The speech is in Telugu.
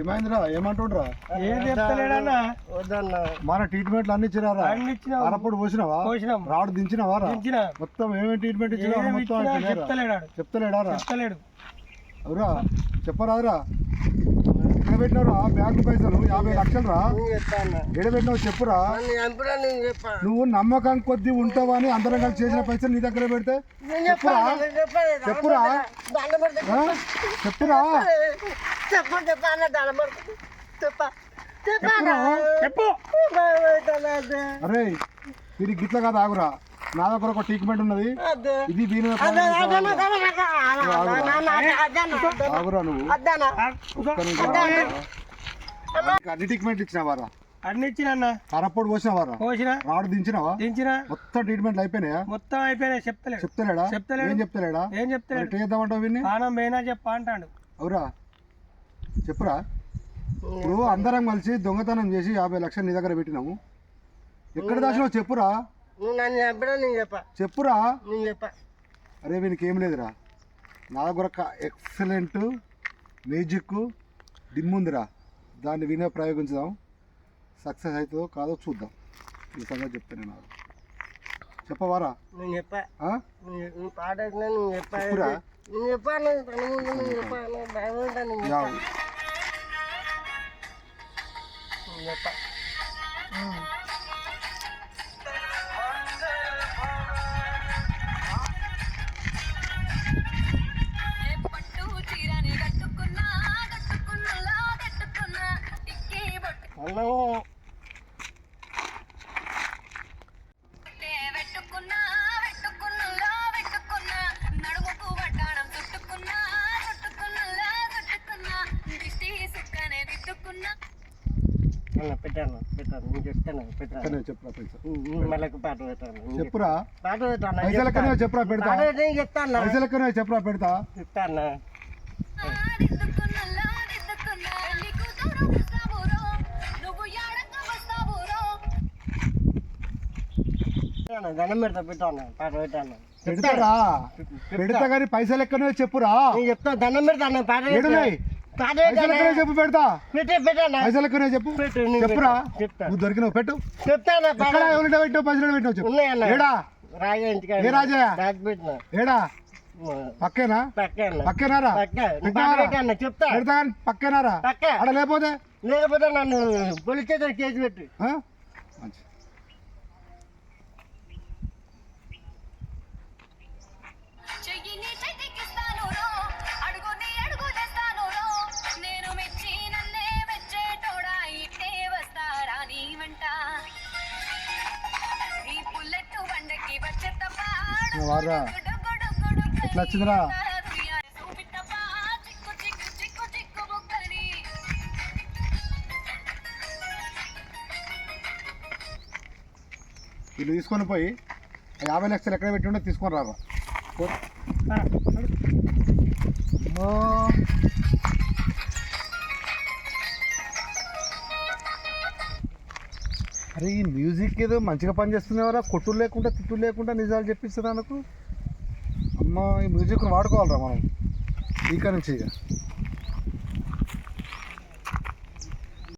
ఏమైందిరా? ఏమంటుండ్రా? ఏం చెప్తలేడన్నా? వద్దన్నా. మన ట్రీట్మెంట్లు అన్ని ఇచ్చినారా? అన్ని ఇచ్చినాం. అరప్పుడు పోసినావా? పోసినాం. రాడు దించినావా రా? దించిన. మొత్తం ఏమేమి ట్రీట్మెంట్ ఇచ్చినా మొత్తం? చెప్తలేడాడు చెప్తలేడారా చెప్తలేడు. అవురా చెప్పరాదురా. ఎక్కడ పెట్టినారా బ్యాంకు పైసలు యాభై లక్షలు రా పెట్టినావు చెప్పురా? నువ్వు నమ్మకం కొద్దీ ఉంటావని అందరం కలిసి చేసిన పైసలు నీ దగ్గర పెడితే? చెప్పురా? చెప్పురా? చెప్పురా? చెప్పు అరే ఇది గిట్ల కాదు ఆగురా. నా దగ్గర ఒక ట్రీట్మెంట్ ఉన్నది. ఇది దీని ఆగురా నువ్వు. అన్ని ట్రీట్మెంట్ ఇచ్చినావారా? అన్ని ఇచ్చినన్నా? కరప్పుడు పోసినావారా? పోసిన. రాడు దించినావా? దించిన. మొత్తం ట్రీట్మెంట్లు అయిపోయినాయా? మొత్తం అయిపోయినాయి చెప్తలేడు. చెప్తలేడా? చెప్తలేడు. ఏం చెప్తలేడా? ఏం చెప్తలేడు. ఎట్లా చేద్దామంటావు విన్ని? ప్రాణం పోయినా చెప్పా అంటాడు. అవురా. చెప్పురా. ఇప్పుడు అందరం కలిసి దొంగతనం చేసి యాభై లక్షలు నీ దగ్గర పెట్టినాము. ఎక్కడ దాచినావు చెప్పురా. నువ్వు నన్ను నేను చెప్పా. చెప్పురా? నేను చెప్పా. అరే వీనికి ఏం లేదురా. నా దగ్గర ఒక ఎక్సలెంట్ మ్యూజిక్ డిమ్ ఉందిరా దాన్ని వినే ప్రయోగించుదాం. సక్సెస్ అవుతుందో కాదో చూద్దాం. ఈ సంగతి చెప్తాను నాకు. చెప్పవారా? నేను చెప్పా. పాట చెప్పురా. నేను చెప్పాను చెప్పాను చెప్పా. అన్న పెట్టాను పెట్టాను. నేను చెప్తాను పెట్టాను. చెప్పురా మళ్ళీ పాట పెట్టాను చెప్పురా. పాట పెట్టాను చెప్పురా పెడతా. చెప్తాను. ఎక్కడనే చెప్పురా పెడతా. చెప్తాను. దండం పెడతా పెట్టాను పాట పెట్టాను. పెడతారా? పెడతా కానీ పైసలు ఎక్కడనే చెప్పురా? నేను చెప్తా దండం పాట ఏడున్నాయి? పాట పైసలు ఎక్కడనే చెప్పు పెడతా. పెట్టే పెట్టాను పైసలు ఎక్కడనే చెప్పు. చెప్పురా. చెప్తా. నువ్వు దొరికినావు పెట్టు. చెప్తాను ఎక్కడ ఎవరిట పెట్టావు పైసలు పెట్టావు చెప్పు. ఉన్నాయన్న ఏడా? రాజా ఇంటికి ఏ? రాజు పెట్టిన. ఏడా? పక్కేనా? పక్కన పక్కేనారా? చెప్తా. పెడతా కానీ పక్కేనారా? పక్క. అక్కడ లేకపోతే? లేకపోతే నన్ను పోలీస్ స్టేషన్ కేసు పెట్టు? వారా. ఎట్లా వచ్చిందిరా? వీళ్ళు తీసుకొని పోయి ఆ యాభై లక్షలు ఎక్కడ పెట్టి ఉంటే తీసుకొని రారా. అమ్మో. అరే ఈ మ్యూజిక్ ఏదో మంచిగా పని చేస్తున్నావరా కొట్టులు లేకుండా తిట్టు లేకుండా నిజాలు చెప్పిస్తుంది నాకు అమ్మ ఈ మ్యూజిక్ వాడుకోవాలరా మనం. ఇక్కడ నుంచి ఇక.